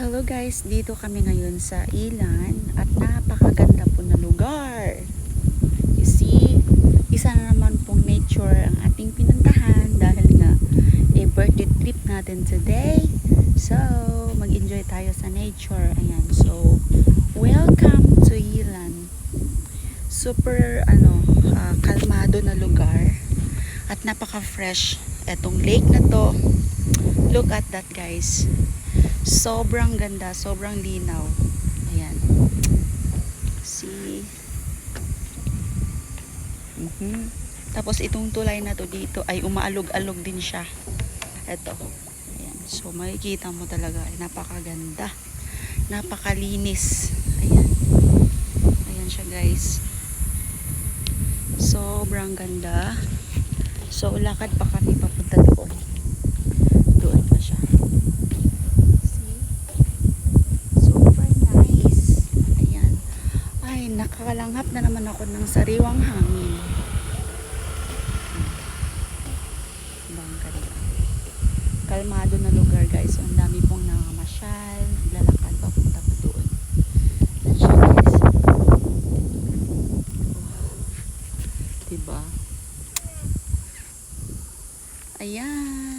Hello guys, dito kami ngayon sa Ilan at napakaganda po na lugar. You see, isa na naman pong nature ang ating pinuntahan dahil nga eh, birthday trip natin today. So, mag-enjoy tayo sa nature. Ayan, so welcome to Ilan. Super ano, ah, kalmado na lugar at napaka-fresh etong lake na to. Look at that guys. Sobrang ganda, sobrang linaw. Ayan. See? Mhm. Tapos itong tulay na to dito ay umaalog-alog din siya. Ito. Ayan. So makikita mo talaga ay napakaganda. Napakalinis. Ayan. Ayan siya guys. Sobrang ganda. So lakad pa kami papunta. Doon pa siya. See? Super nice. Ayan. Ay, nakakalanghap na naman ako ng sariwang hangin. Bang kanila. Kalmado na lugar guys. Ang dami pong namamasyal. Naglalakad papunta po doon. Yan siya guys. Diba? Ayan.